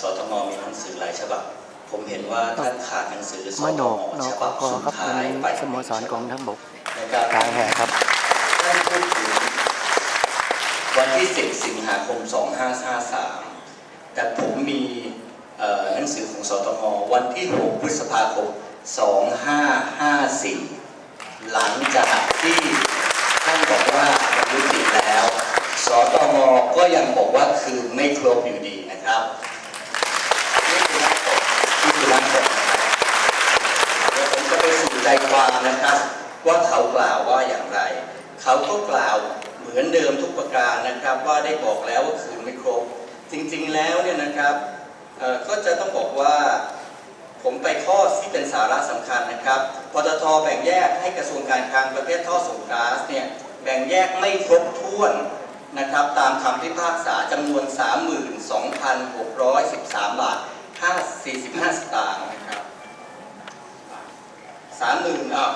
สตงมีหนังสือหลายฉบับ ผมเห็นว่าท่านขาดหนังสือสมตโนงกนฉกบับกสุดครับท้าวันยนี้ไปสโมสรกองทัพบกนะครับกลางแห่ครับท่านพูดถึงวันที่ 10 สิงหาคม 2553 แต่ผมมีเอ่อหนังสือของสตงวันที่ 6 พฤษภาคม 2554 หลังจากที่ท่านบอกว่ามันยุติแล้ว สตงก็ยังบอกว่าคืนไม่ครบอยู่ดีนะครับ นี่คือร่างกฎนี่คือร่างกฎนะครับเดี๋ยวผมจะไปสู่ ใจความนะครับ ว่าเขากล่าวว่าอย่างไร เขาก็กล่าวเหมือนเดิมทุกประการนะครับ ว่าได้บอกแล้วว่าคืนไม่ครบ จริงๆแล้วเนี่ยนะครับก็จะต้องบอกว่าผมไปข้อที่เป็นสาระสำคัญนะครับปตทแบ่งแยกให้กระทรวงการคลังประเภทท่อส่งก๊าซเนี่ยแบ่งแยกไม่ครบถ้วนนะครับตามคำพิพากษาจำนวน 32,613 บาท545สตางค์ นะครับ30,000อ่า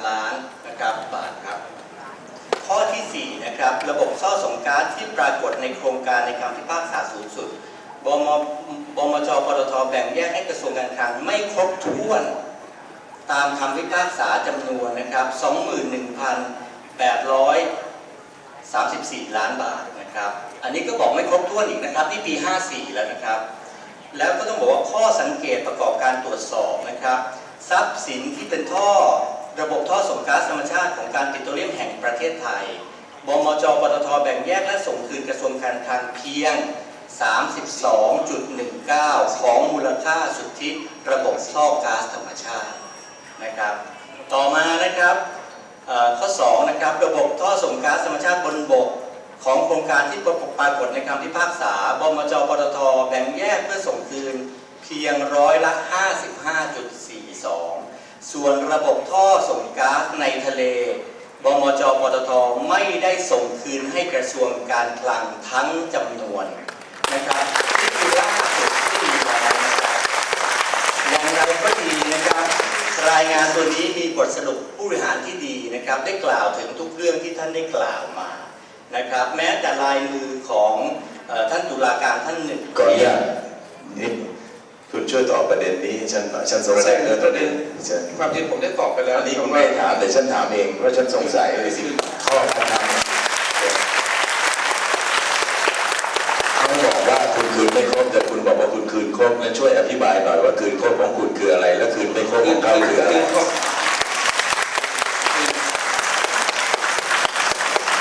32,613 ล้านนะครับบาทครับ ข้อทีสี่4 นะครับ ระบบท่อส่งก๊าซที่ปรากฏในโครงการในคำพิพากษาสูงสุดบมบมจปตทแบ่งแยกให้กระทรวงการคลังไม่ครบถ้วนตามคำพิพากษาจำนวนนะครับ 21,834 ล้านบาทนะครับ อันนี้ก็บอกไม่ครบถ้วนอีกนะครับที่ปี 54 แล้วนะครับ แล้วก็ต้องบอกว่าข้อสังเกตประกอบการตรวจสอบนะครับ ทรัพย์สินที่เป็นท่อระบบท่อส่งก๊าซธรรมชาติของการปิโตรเลียมแห่งประเทศไทย บมจ ปตท แบ่งแยกและส่งคืนกระทรวงการคลังเพียง 32.19 ของมูลค่าสุทธิระบบท่อก๊าซธรรมชาตินะครับ ต่อมานะครับเอ่อข้อ2นะครับระบบท่อส่งก๊าซธรรมชาติบนบกของโครงการที่ปรากฏในคำพิพากษา บมจ ปตท แบ่งแยกเพื่อส่งคืนเพียงร้อยละ 55.42 ส่วนระบบท่อส่งก๊าซในทะเล บมจปตทไม่ได้ส่งคืนให้กระทรวงการคลังทั้งจำนวนนะครับนี่คือล่าสุดที่มีมานะครับอย่างไรก็ดีนะครับ รายงานตัวนี้มีบทสรุปผู้บริหารที่ดีนะครับ ได้กล่าวถึงทุกเรื่องที่ท่านได้กล่าวมานะครับ แม้แต่ลายมือของท่านตุลาการท่านหนึ่งก่อนเนี่ยนิด คุณช่วยตอบประเด็นนี้ให้ฉันหน่อยฉันสงสัยเรื่องประเด็นเชิญความจริงผมได้ตอบไปแล้วอันนี้คุณไม่ถามแต่ฉันถามเองเพราะฉันสงสัยในสิ่งข้อคำถามเขาบอกว่าคุณคืนไม่ครบแต่คุณบอกว่าคุณคืนครบงั้นช่วยอธิบายหน่อยว่าคืนครบของคุณคืออะไร และคืนไม่ครบของเขาคืออะไร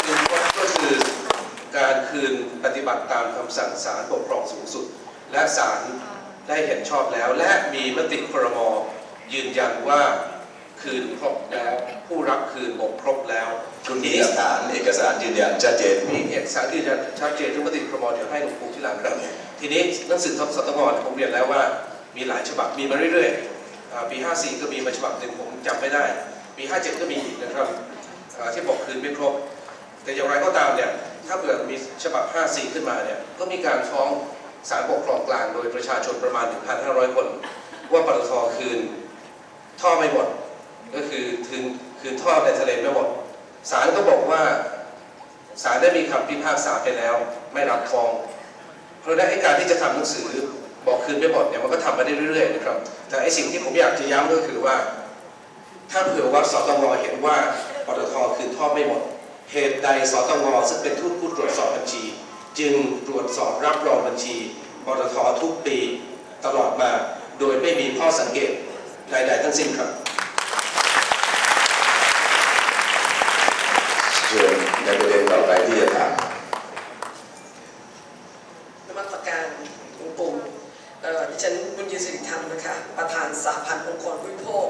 คือคือก็คือการคืนปฏิบัติตามคำสั่งศาลปกครองสูงสุด และศาล ได้เห็นชอบแล้ว และมีมติครมยืนยันว่าคืนครบแล้ว ผู้รับคืนบกครบแล้วคุณมีหลักฐานเอกสารยืนยันชัดเจนมีเอกสารที่จะชัดเจนทุกมติครมเดี๋ยวให้หลวงปู่ที่หลังครับทีนี้หนังสือสตงเนี่ยผมเรียนแล้วว่ามีหลายฉบับมีมาเรื่อยๆอ่าปี54 ก็มีมาฉบับหนึ่งผมจำไม่ได้ปี57 ก็มีอีกนะครับที่บอกคืนไม่ครบ แต่อย่างไรก็ตามเนี่ยถ้าเกิดมีฉบับ 54 ขึ้นมาเนี่ยก็มีการฟ้อง ศาลปกครองกลางโดยประชาชนประมาณ 1,500 คน ว่าปตทคืนท่อไม่หมด ก็คือคืนคืนท่อในทะเลไม่หมดศาลก็บอกว่าศาลได้มีคำพิพากษาไปแล้ว ไม่รับฟ้อง เพราะฉะนั้นไอ้การที่จะทำหนังสือบอกคืนไม่หมดเนี่ยมันก็ทำมาได้เรื่อยๆนะครับ แต่ไอ้สิ่งที่ผมอยากจะย้ำก็คือว่า ถ้าเผื่อว่าสตงเห็นว่าปตทคืนท่อไม่หมดเหตุใดสตงซึ่งเป็นทูตผู้ตรวจสอบบัญชี จึงตรวจสอบรับรองบัญชีปตททุกปีตลอดมา โดยไม่มีข้อสังเกตใดๆทั้งสิ้นครับ เชิญในประเด็นต่อไปที่จะถามนมัสการหลวงปู่เอ่อดิฉันบุญยืนสิริธรรมนะคะประธานสาพันธ์องค์กรผู้บริโภค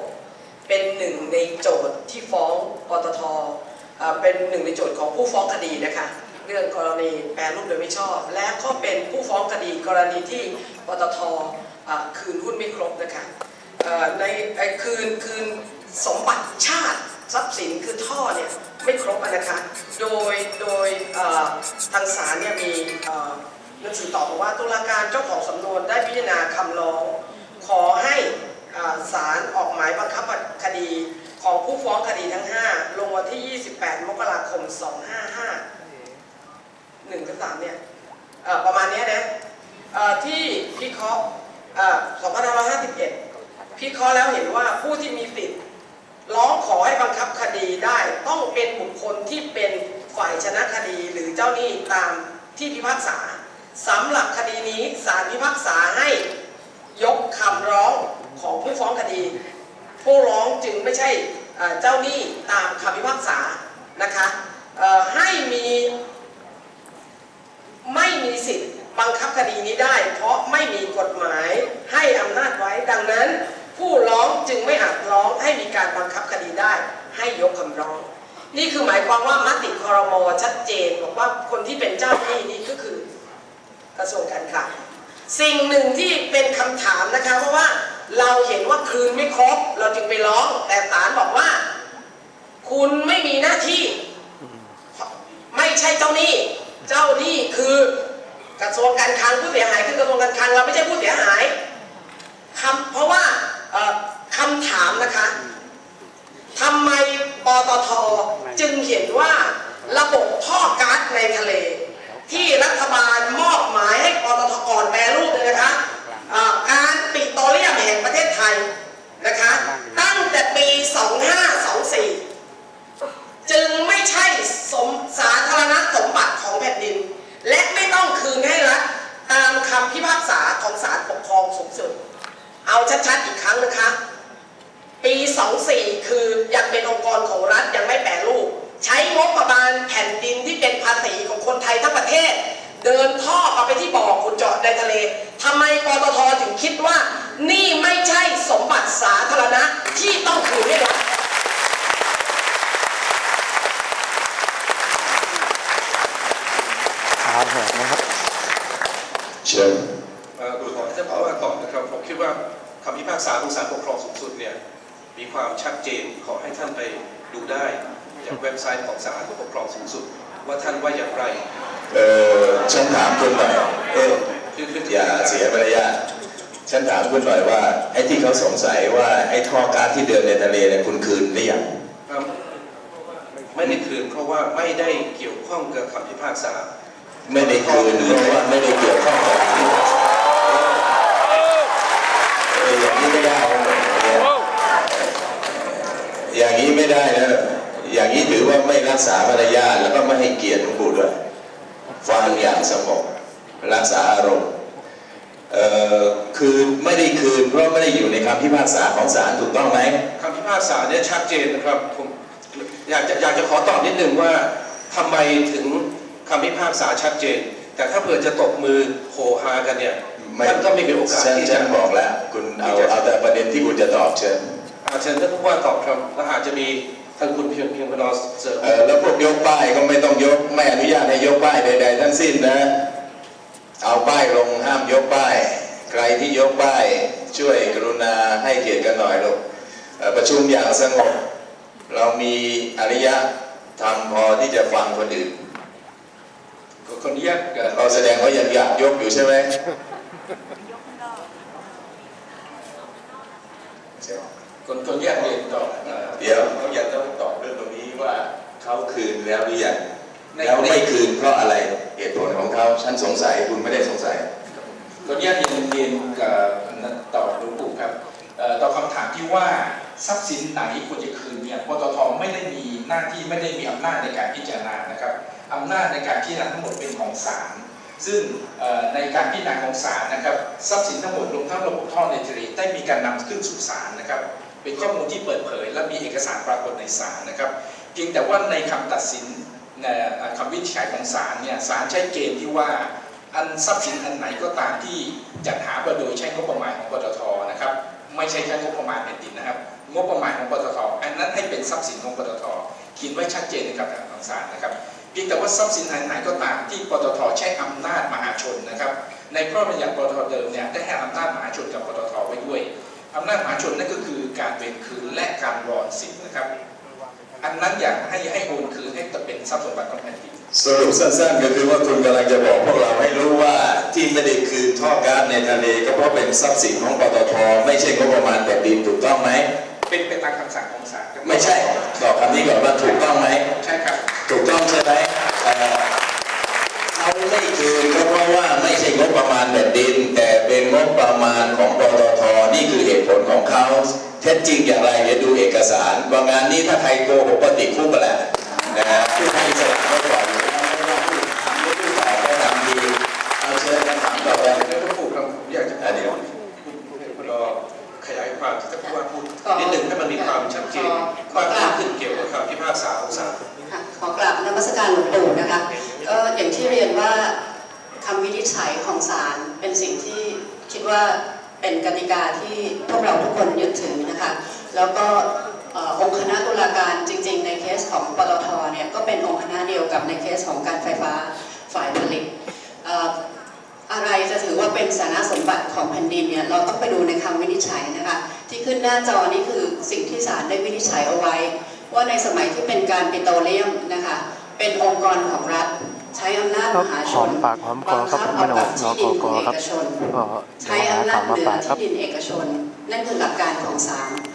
เป็นหนึ่งในโจทย์ที่ฟ้องปตทเอ่อเป็นหนึ่งในโจทย์ของผู้ฟ้องคดีนะคะ เรื่องกรณีแปรรูปโดยไม่ชอบ และก็เป็นผู้ฟ้องคดีกรณีที่ปตทคืนหุ้นไม่ครบนะคะในคืนคืนสมบัติชาติทรัพย์สินคือท่อเนี่ยไม่ครบนะคะโดยโดยทางศาลเนี่ยมีหนังสือตอบบอกว่าตุลาการเจ้าของสำนวนได้พิจารณาคำร้อง ขอให้อ่าศาลออกหมายบังคับคดีของผู้ฟ้องคดีทั้ง 5 ลงวันที่ 28 มกราคม 255 1กับ3เนี่ยประมาณนี้นะที่พิเคราะห์เอ่อ2551 พิเคราะห์แล้วเห็นว่าผู้ที่มีสิทธิ์ร้องขอให้บังคับคดีได้ต้องเป็นบุคคลที่เป็นฝ่ายชนะคดีหรือเจ้าหนี้ตามที่พิพากษาสำหรับคดีนี้ศาลพิพากษาให้ยกคำร้องของผู้ฟ้องคดี ผู้ร้องจึงไม่ใช่เจ้าหนี้ตามคำพิพากษานะคะให้มี ไม่มีสิทธิ์บังคับคดีนี้ได้ เพราะไม่มีกฎหมายให้อำนาจไว้ดังนั้น ผู้ร้องจึงไม่อาจร้องให้มีการบังคับคดีได้ ให้ยกคำร้อง นี่คือหมายความว่ามติคอรมอชัดเจนบอกว่าคนที่เป็นเจ้าหนี้นี่ก็คือกระทรวงการคลังสิ่งหนึ่งที่เป็นคำถามนะคะเพราะว่าเราเห็นว่าคืนไม่ครบ เราจึงไปร้อง แต่ศาลบอกว่า คุณไม่มีหน้าที่ ไม่ใช่เจ้าหนี้ เจ้าหนี้คือกระทรวงการคลังผู้เสียหายคือกระทรวงการคลังเราไม่ใช่ผู้เสียหายคำเพราะว่าเอ่อคำถามนะคะทำไมปตทจึงเห็นว่าระบบท่อก๊าซในทะเล ที่รัฐบาลมอบหมายให้ปตทก่อนแปรรูปเลยนะคะเอ่อการปิโตรเลียมแห่งประเทศไทยนะคะ ตั้งแต่ปี 2524 จึงไม่ใช่สมสาธารณสมบัติของแผ่นดิน และไม่ต้องคืนให้รัฐตามคำพิพากษาของศาลปกครองสูงสุด เอาชัดๆอีกครั้งนะคะ ปี 24 คือยัง เป็นองค์กรของรัฐยังไม่แปรรูป ใช้งบประมาณแผ่นดินที่เป็นภาษีของคนไทยทั้งประเทศ เดินท่อเอาไปที่บ่อขุดเจาะในทะเลทำไมปตทถึงคิดว่า นี่ไม่ใช่สมบัติสาธารณะที่ต้องคืนให้รัฐขาแหกนะครับเชิญเอ่อขอให้ท่านผอว่าก่อนนะครับผมคิดว่าคำพิพากษาของศาลปกครองสูงสุดเนี่ย มีความชัดเจนขอให้ท่านไปดูได้จากเว็บไซต์ของศาลปกครองสูงสุด ว่าท่านว่าอย่างไรเออฉันถามคุณหน่อยเอ๊ะคือคืออย่าเสียมารยาทฉันถามคุณหน่อยว่าไอ้ที่เขาสงสัยว่าไอ้ท่อก๊าซที่เดินในทะเลเนี่ยคุณคืนหรือยังครับไม่ได้คืนเพราะว่าไม่ได้เกี่ยวข้องกับคำพิพากษา ไม่ได้คืนเพราะว่าไม่ได้เกี่ยวข้องกับที่เอออย่างนี้ไม่ได้นะ อย่างนี้ไม่ได้นะอย่างนี้ถือว่าไม่รักษามารยาทแล้วก็ไม่ให้เกียรติหลวงปู่ด้วยฟังอย่างสงบรักษาอารมณ์เอ่อคือไม่ได้คืนเพราะไม่ได้อยู่ในคำพิพากษาของศาลถูกต้องไหมคำพิพากษาเนี่ยชัดเจนนะครับผมอยากจะอยากจะขอตอบนิดนึงว่าทำไมถึงคำพิพากษาชัดเจน แต่ถ้าเผื่อจะตบมือโหฮากันเนี่ยมันก็ไม่มีโอกาสฉันที่ฉัจะนบอกแล้ว คุณเอาเอาแต่ประเด็นที่คุณจะตอบเชิญ อาเชิญท่านผู้ว่าตอบครับแล้วอาจจะมีทางคุณเพียงเพียงพนอเสริมเออแล้วพวกยกป้ายก็ไม่ต้องยกไม่อนุญาตให้ยกป้ายใดๆทั้งสิ้นนะ เอาป้ายลงห้ามยกป้าย ใครที่ยกป้ายช่วยกรุณาให้เกียรติกันหน่อยลูกเอ่อประชุมอย่างสงบ เรามีอริยธรรมพอที่จะฟังคนอื่นขออนุญาตเอ่อเราแสดงว่ายังอยากยกอยู่ใช่ไหม คนคนแยกเรียนต่อเอ่อเดี๋ยวเขาอยากต้องตอบเรื่องตรงนี้ว่าเขาคืนแล้วหรือยังในแล้วไม่คืนเพราะอะไรเหตุผลของเขาฉันสงสัยคุณไม่ได้สงสัยคนแยกเรียนเรียนกับต่อหลวงปู่ครับเอ่อต่อคำถามที่ว่าทรัพย์สินไหนควรจะคืนเนี่ยปตทไม่ได้มีหน้าที่ไม่ได้มีอำนาจในการพิจารณานะครับอำนาจในการพิจารณาทั้งหมดเป็นของศาลซึ่งเอ่อในการพิจารณาของศาลนะครับทรัพย์สินทั้งหมดรวมทั้งระบบท่อในทะเลได้มีการนำขึ้นสู่ศาลนะครับ เป็นข้อมูลที่เปิดเผย และมีเอกสารปรากฏในศาลนะครับ เพียงแต่ว่าในคำตัดสินคำวินิจฉัยของศาลเนี่ยศาลใช้เกณฑ์ที่ว่าอันทรัพย์สินอันไหนก็ตามที่จัดหามาโดยใช้งบประมาณของปตทนะครับไม่ใช่แค่งบประมาณแผ่นดินนะครับ งบประมาณของปตทอันนั้นให้เป็นทรัพย์สินของปตทเขียนไว้ชัดเจนในคำตัดสินของศาลนะครับเพียงแต่ว่าทรัพย์สินอันไหนก็ตามที่ปตทใช้อำนาจมหาชนนะครับ ในพระราชบัญญัติปตทเดิมเนี่ยได้ให้อำนาจมหาชนกับปตทไว้ด้วย อำนาจมหาชนนั่นก็คือการเวนคืนและการรอนสิทธิ์นะครับ อันนั้นอยากให้ให้โอนคืนให้เป็นทรัพย์สมบัติของแผ่นดินสรุปสั้นๆก็คือว่าคุณกำลังจะบอกพวกเราให้รู้ว่าที่ไม่ได้คืนท่อก๊าซในทะเลก็เพราะเป็นทรัพย์สินของปตทไม่ใช่งบประมาณแผ่นดินถูกต้องไหมเป็นไปตามคำสั่งของศาลครับไม่ใช่ตอบคำนี้ก่อนว่าถูกต้องไหมใช่ครับถูกต้องใช่ไหมเอ่อเอาไม่คืนก็เพราะว่าไม่ใช่งบประมาณแผ่นดิน แต่เป็นงบประมาณของปตทนี่คือเห ตุผลของเขาเท็จจริงอย่างไรเดี๋ยวดูเอกสารว่างานนี้ถ้าใครโกหกก็ติดคุกไปแหละนะฮะผู้ให้อิสละก็ก่อนอยู่แล้วไม่ว่าผู้ถามหรือผู้ตอบก็ทำดีเอาเชิญคำถามต่อไปเรื่องหลวงปู่ครับผมอยากจะอะเดี๋ยวรอขยายความที่ท่านผู้ว่าพูดขอนิดหนึ่งให้มันมีความชัดเจนขอมากขอขึ้นเกี่ยวกับคำพิพากษาของศาลค่ะขอกราบนมัสการหลวงปู่นะคะก็อย่างที่เรียนว่าคำวินิจฉัยของศาลเป็นสิ่งที่คิดว่า เป็นกติกาที่พวกเราทุกคนยึดถือนะคะ แล้วก็อองค์คณะตุลาการจริง ๆ ในเคสของปตทเนี่ยก็เป็นองค์คณะเดียวกับในเคสของการไฟฟ้าฝ่ายผลิตอะไรจะถือว่าเป็นสาระสมบัติของแผ่นดินเนี่ยเราต้องไปดูในคำวินิจฉัยนะคะ ที่ขึ้นหน้าจอนี่คือสิ่งที่ศาลได้วินิจฉัยเอาไว้ ว่าในสมัยที่เป็นการปิโตรเลียมนะคะเป็นองค์กรของรัฐ ใช้อำนาจมหาชนหอมปากหอมคอครับบังไม่คัต้บองเอากับที่ดินของรอเอกชนก็ใช้เดี๋ยวหาอำนาข่าจวมาเหนือฝากครับที่ดินเอกชนนั่นคือหลักการของศาล